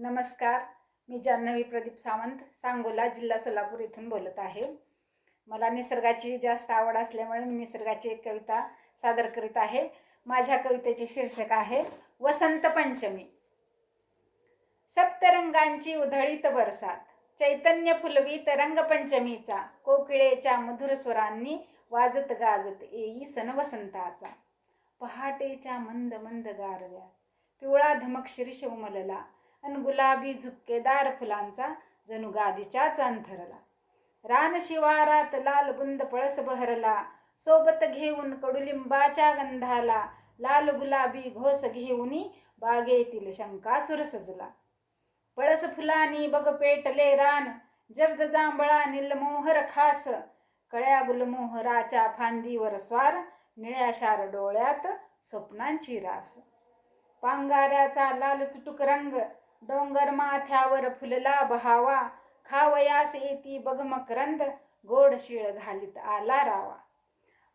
नमस्कार. मी जान्हवी प्रदीप सावंत सांगोला जिल्हा सोलापूर इथून बोलत आहे. मला निसर्गाची जास्त आवड असल्यामुळे मी निसर्गाची एक कविता सादर करीत आहे. माझ्या कवितेचे शीर्षक आहे वसंत पंचमी. सप्तरंगांची उधळीत बरसात. चैतन्य फुलवीत रंगपंचमीचा. कोकिळेच्या मधुर स्वरांनी वाजत गाजत येई सण वसंताचा. पहाटेच्या मंद मंद गारव्यात. पिवळा धमक शिरीष उमलला. अन गुलाबी झुपकेदार फुलांचा जणू गादीच्याच अंथरला. रान शिवारात लाल बुंद पळस बहरला सोबत घेऊन कडुलिंबाच्या गंधाला लाल गुलाबी घोस घेऊनी बागेतील शंकासुर सजला पळस फुलानी बग पेटले रान जर्द जांभळा निलमोहर खास कळ्या गुलमोहराच्या फांदीवर स्वार निळ्या शार डोळ्यात स्वप्नांची रास. पांगाऱ्याचा लाल चुटुक रंग डोंगर माथ्यावर फुलला बहावा. खावयास येती बघ मकरंद गोड शिळ घालीत आला रावा.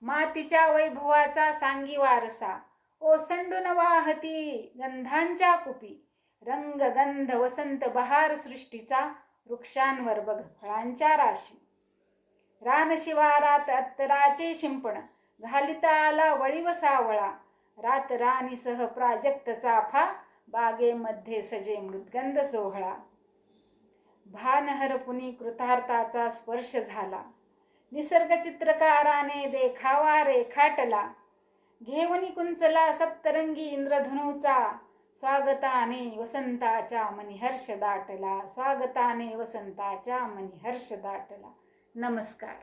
मातीच्या वैभवाचा सांगी वारसा ओसंडून वाहती गंधांच्या कुपी. रंग गंध वसंत बहार सृष्टीचा वृक्षांवर बघ फळांच्या राशी. रानशिवारात अत्तराचे शिंपण घालिता आला वळीव सावळा. रात राणीसह प्राजक्त चाफा बागेमध्ये सजे मृदगंध सोहळा. भानहरपुनी कृतार्थाचा स्पर्श झाला. निसर्ग चित्रकाराने देखावा रेखाटला. घेवनी कुंचला सप्तरंगी इंद्रधनुचा स्वागताने वसंताच्या मनी हर्ष दाटला. स्वागताने वसंताच्या मनी हर्ष दाटला. नमस्कार.